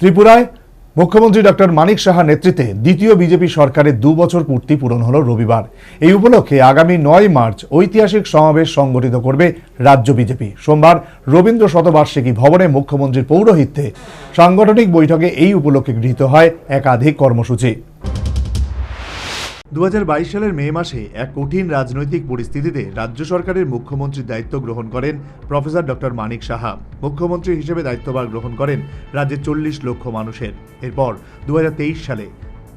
ত্রিপুরায় মুখ্যমন্ত্রী ডক্টর মানিক সাহা নেতৃত্বে দ্বিতীয় বিজেপি সরকারের দু বছর পূর্তি পূরণ হল রবিবার। এই উপলক্ষে আগামী নয় মার্চ ঐতিহাসিক সমাবেশ সংগঠিত করবে রাজ্য বিজেপি। সোমবার রবীন্দ্র শতবার্ষিকী ভবনে মুখ্যমন্ত্রীর পৌরোহিত্যে সাংগঠনিক বৈঠকে এই উপলক্ষে গৃহীত হয় একাধিক কর্মসূচি। দু হাজার বাইশ সালের মে মাসে এক কঠিন রাজনৈতিক পরিস্থিতিতে রাজ্য সরকারের মুখ্যমন্ত্রীর দায়িত্ব গ্রহণ করেন প্রফেসর ডক্টর মানিক সাহা। মুখ্যমন্ত্রী হিসেবে দায়িত্বভার গ্রহণ করেন রাজ্যের চল্লিশ লক্ষ মানুষের। এরপর দু হাজার তেইশ সালে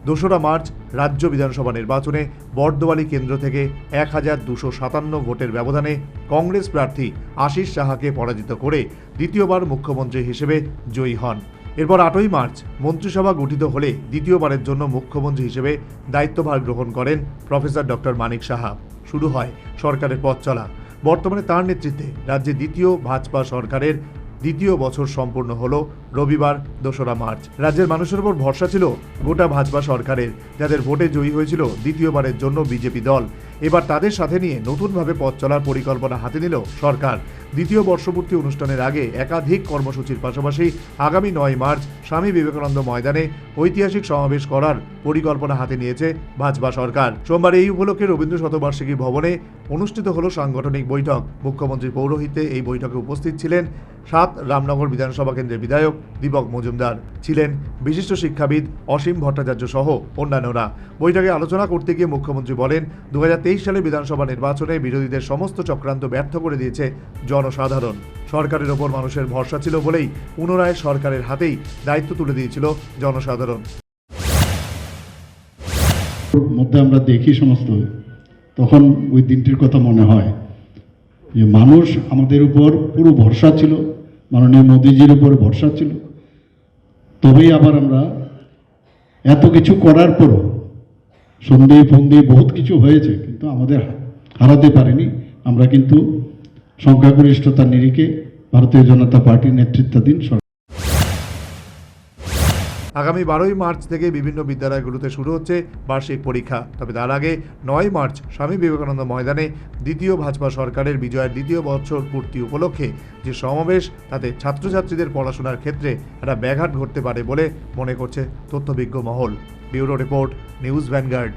দোসরা মার্চ রাজ্য বিধানসভা নির্বাচনে বর্দোয়ালি কেন্দ্র থেকে এক হাজার দুশো সাতান্ন ভোটের ব্যবধানে কংগ্রেস প্রার্থী আশিস সাহাকে পরাজিত করে দ্বিতীয়বার মুখ্যমন্ত্রী হিসেবে জয়ী হন। এরপর আটই মার্চ মন্ত্রিসভা গঠিত হলে দ্বিতীয়বারের জন্য মুখ্যমন্ত্রী হিসেবে দায়িত্বভার গ্রহণ করেন প্রফেসর ডক্টর মানিক সাহা। শুরু হয় সরকারের পথ চলা। বর্তমানে তার নেতৃত্বে রাজ্যে দ্বিতীয় ভাজপা সরকারের দ্বিতীয় বছর সম্পূর্ণ হলো রবিবার, দোসরা মার্চ। রাজ্যের মানুষের উপর ভরসা ছিল গোটা ভাজপা সরকারের, যাদের ভোটে জয়ী হয়েছিল দ্বিতীয়বারের জন্য বিজেপি দল। এবার তাদের সাথে নিয়ে নতুনভাবে পথ চলার পরিকল্পনা হাতে নিল সরকার। দ্বিতীয় বর্ষপূর্তি অনুষ্ঠানের আগে একাধিক কর্মসূচির পাশাপাশি আগামী নয় মার্চ স্বামী বিবেকানন্দ ময়দানে ঐতিহাসিক সমাবেশ করার পরিকল্পনা হাতে নিয়েছে ভাজপা সরকার। সোমবার এই উপলক্ষে রবীন্দ্র শতবার্ষিকী ভবনে অনুষ্ঠিত হল সাংগঠনিক বৈঠক। মুখ্যমন্ত্রীর পৌরোহিত্যে এই বৈঠকে উপস্থিত ছিলেন সাত রামনগর বিধানসভা কেন্দ্রের বিধায়ক দীপক মজুমদার, ছিলেন বিশিষ্ট শিক্ষাবিদ অসীম ভট্টাচার্য সহ অন্যান্যরা। বৈঠকে আলোচনা করতে গিয়ে মুখ্যমন্ত্রী বলেন দু হাজার সালে বিধানসভা নির্বাচনে বিরোধীদের সমস্ত চক্রান্ত ব্যর্থ করে দিয়েছে জনসাধারণ। সরকারের ওপর মানুষের ভরসা ছিল বলেই পুনরায় সরকারের হাতেই দায়িত্ব তুলে দিয়েছিল জনসাধারণ। মধ্যে আমরা দেখি সমস্ত, তখন ওই দিনটির কথা মনে হয় যে মানুষ আমাদের উপর পুরো ভরসা ছিল, মাননীয় মোদিজির উপর ভরসা ছিল। তবেই আবার আমরা এত কিছু করার পরও সন্ধি ফন্দি বহুত কিছু হয়েছে, কিন্তু আমাদের হারাতে পারেনি। আমরা কিন্তু সংখ্যাগরিষ্ঠতার নিরিখে ভারতীয় জনতা পার্টির নেতৃত্বাধীন সরকার। আগামী বারোই মার্চ থেকে বিভিন্ন বিদ্যালয়গুলোতে শুরু হচ্ছে বার্ষিক পরীক্ষা। তবে তার আগে নয় মার্চ স্বামী বিবেকানন্দ ময়দানে দ্বিতীয় ভাজপা সরকারের বিজয়ের দ্বিতীয় বছর পূর্তি উপলক্ষে যে সমাবেশ, তাতে ছাত্রছাত্রীদের পড়াশোনার ক্ষেত্রে একটা ব্যাঘাত ঘটতে পারে বলে মনে করছে তথ্যবিজ্ঞ মহল। Bureau report, news Vanguard.